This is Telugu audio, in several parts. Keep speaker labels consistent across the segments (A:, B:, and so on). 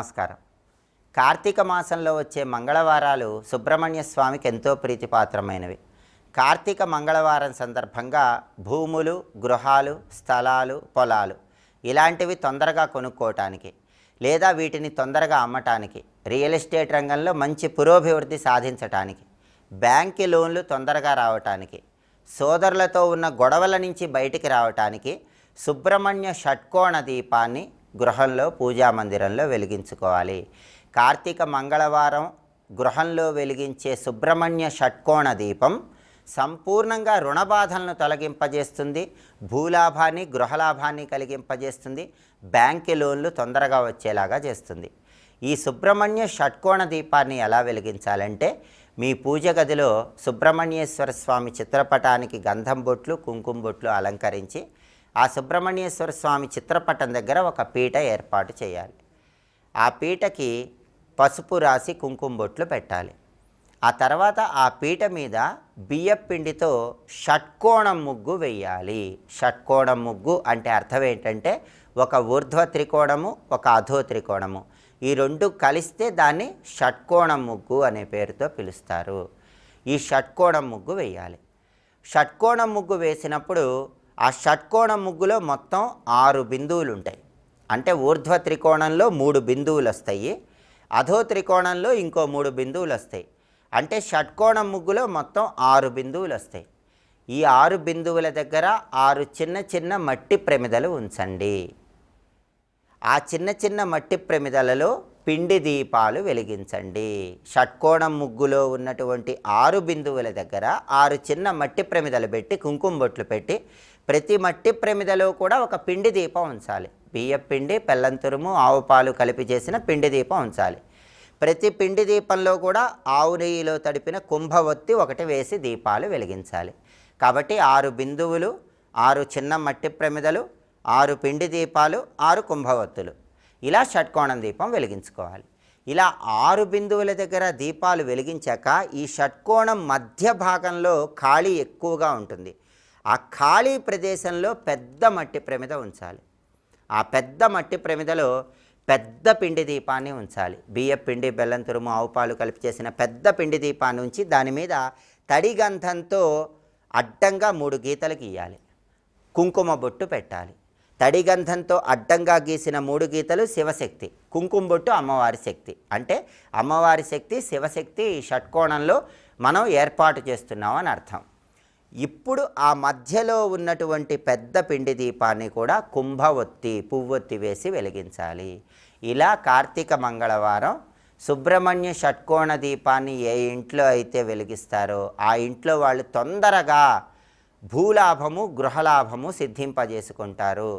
A: నమస్కారం. కార్తీక మాసంలో వచ్చే మంగళవారాలు సుబ్రహ్మణ్య స్వామికి ఎంతో ప్రీతిపాత్రమైనవి. కార్తీక మంగళవారం సందర్భంగా భూములు గృహాలు స్థలాలు పొలాలు ఇలాంటివి తొందరగా కొనుక్కోవటానికి లేదా వీటిని తొందరగా అమ్మటానికి రియల్ ఎస్టేట్ రంగంలో మంచి పురోభివృద్ధి సాధించటానికి బ్యాంకి లోన్లు తొందరగా రావటానికి సోదరులతో ఉన్న గొడవల నుంచి బయటికి రావటానికి సుబ్రహ్మణ్య షట్కోణ దీపాన్ని గృహంలో పూజా మందిరంలో వెలిగించుకోవాలి. కార్తీక మంగళవారం గృహంలో వెలిగించే సుబ్రహ్మణ్య షట్కోణ దీపం సంపూర్ణంగా రుణబాధలను తొలగింపజేస్తుంది. భూలాభాన్ని గృహలాభాన్ని కలిగింపజేస్తుంది. బ్యాంక్ లోన్లు తొందరగా వచ్చేలాగా చేస్తుంది. ఈ సుబ్రహ్మణ్య షట్కోణ దీపాన్ని ఎలా వెలిగించాలంటే మీ పూజ గదిలో సుబ్రహ్మణ్యేశ్వర స్వామి చిత్రపటానికి గంధం బొట్లు కుంకుమ బొట్లు అలంకరించి ఆ సుబ్రహ్మణ్యేశ్వర స్వామి చిత్రపటం దగ్గర ఒక పీట ఏర్పాటు చేయాలి. ఆ పీటకి పసుపు రాసి కుంకుమ బొట్లు పెట్టాలి. ఆ తర్వాత ఆ పీట మీద బియ్యపిండితో షట్కోణం ముగ్గు వేయాలి. షట్కోణం ముగ్గు అంటే అర్థం ఏంటంటే ఒక ఊర్ధ్వ త్రికోణము ఒక అధో త్రికోణము. ఈ రెండు కలిస్తే దాన్ని షట్కోణం ముగ్గు అనే పేరుతో పిలుస్తారు. ఈ షట్కోణం ముగ్గు వేయాలి. షట్కోణం ముగ్గు వేసినప్పుడు ఆ షట్కోణం ముగ్గులో మొత్తం ఆరు బిందువులు ఉంటాయి అంటే ఊర్ధ్వ త్రికోణంలో మూడు బిందువులు వస్తాయి అధో త్రికోణంలో ఇంకో మూడు బిందువులు వస్తాయి అంటే షట్కోణం ముగ్గులో మొత్తం ఆరు బిందువులు వస్తాయి ఈ ఆరు బిందువుల దగ్గర ఆరు చిన్న చిన్న మట్టి ప్రమిదలు ఉంచండి. ఆ చిన్న చిన్న మట్టి ప్రమిదలలో పిండి దీపాలు వెలిగించండి. షట్కోణం ముగ్గులో ఉన్నటువంటి ఆరు బిందువుల దగ్గర ఆరు చిన్న మట్టి ప్రమిదలు పెట్టి కుంకుమ బొట్లు పెట్టి ప్రతి మట్టి ప్రమిదలో కూడా ఒక పిండి దీపం ఉంచాలి. బియ్యం పిండి బెల్లం తురుము ఆవు పాలు కలిపి చేసిన పిండి దీపం ఉంచాలి. ప్రతి పిండి దీపంలో కూడా ఆవు నెయ్యిలో తడిపిన కుంభవత్తి ఒకటి వేసి దీపాలు వెలిగించాలి. కాబట్టి ఆరు బిందువులు ఆరు చిన్న మట్టి ప్రమిదలు ఆరు పిండి దీపాలు ఆరు కుంభవత్తులు. ఇలా షట్కోణం దీపం వెలిగించుకోవాలి. ఇలా ఆరు బిందువుల దగ్గర దీపాలు వెలిగించాక ఈ షట్కోణం మధ్య భాగంలో ఖాళీ ఎక్కువగా ఉంటుంది. ఆ ఖాళీ ప్రదేశంలో పెద్ద మట్టి ప్రమిద ఉంచాలి. ఆ పెద్ద మట్టి ప్రమిదలో పెద్ద పిండి దీపాన్ని ఉంచాలి. బియ్య పిండి బెల్లం తురుము ఆవు పాలు కలిపి చేసిన పెద్ద పిండి దీపాన్ని ఉంచి దాని మీద తడి గంధంతో అడ్డంగా మూడు గీతలు గీయాలి. కుంకుమ బొట్టు పెట్టాలి. తడి గంధంతో అడ్డంగా గీసిన మూడు గీతలు శివశక్తి కుంకుమ బొట్టు అమ్మవారి శక్తి. అంటే అమ్మవారి శక్తి శివశక్తి ఈ షట్కోణంలో మనం ఏర్పాటు చేస్తున్నాం అని అర్థం. ఇప్పుడు ఆ మధ్యలో ఉన్నటువంటి పెద్ద పిండి దీపాన్ని కూడా కుంభవొత్తి పువ్వొత్తి వేసి వెలిగించాలి. ఇలా కార్తీక మంగళవారం సుబ్రహ్మణ్య షట్కోణ దీపాన్ని ఏ ఇంట్లో అయితే వెలిగిస్తారో ఆ ఇంట్లో వాళ్ళు తొందరగా భూలాభము గృహలాభము సిద్ధింపజేసుకుంటారు.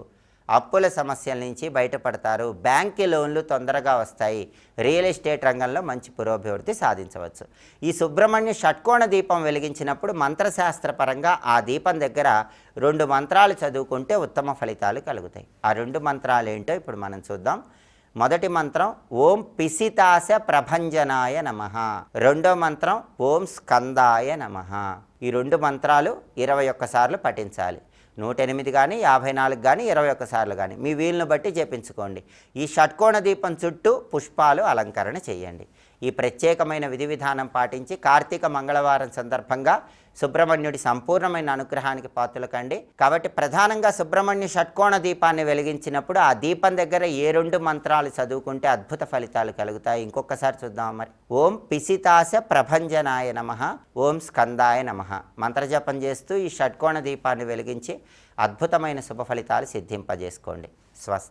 A: అప్పుల సమస్యల నుంచి బయటపడతారు. బ్యాంక్ లోన్లు తొందరగా వస్తాయి. రియల్ ఎస్టేట్ రంగంలో మంచి పురోభివృద్ధి సాధించవచ్చు. ఈ సుబ్రహ్మణ్య షట్కోణ దీపం వెలిగించినప్పుడు మంత్రశాస్త్రపరంగా ఆ దీపం దగ్గర రెండు మంత్రాలు చదువుకుంటే ఉత్తమ ఫలితాలు కలుగుతాయి. ఆ రెండు మంత్రాలు ఏంటో ఇప్పుడు మనం చూద్దాం. మొదటి మంత్రం ఓం పిసితాస ప్రభంజనాయ నమ. రెండో మంత్రం ఓం స్కందాయ నమ. ఈ రెండు మంత్రాలు ఇరవై ఒక్కసార్లు పఠించాలి. నూట ఎనిమిది కానీ యాభై నాలుగు కానీ ఇరవై ఒక్కసార్లు కానీ మీ వీలును బట్టి చేపించుకోండి. ఈ షట్కోణ దీపం చుట్టూ పుష్పాలు అలంకరణ చేయండి. ఈ ప్రత్యేకమైన విధి విధానం పాటించి కార్తీక మంగళవారం సందర్భంగా సుబ్రహ్మణ్యుడి సంపూర్ణమైన అనుగ్రహానికి పాత్రలు కండి కాబట్టి ప్రధానంగా సుబ్రహ్మణ్య షట్కోణ దీపాన్ని వెలిగించినప్పుడు ఆ దీపం దగ్గర ఏ రెండు మంత్రాలు చదువుకుంటే అద్భుత ఫలితాలు కలుగుతాయి. ఇంకొకసారి చూద్దాం మరి. ఓం పిసితాస ప్రభంజనాయ నమ. ఓం స్కందాయ నమ. మంత్రజపం చేస్తూ ఈ షట్కోణ దీపాన్ని వెలిగించి అద్భుతమైన శుభ ఫలితాలు సిద్ధింపజేసుకోండి. స్వస్తి.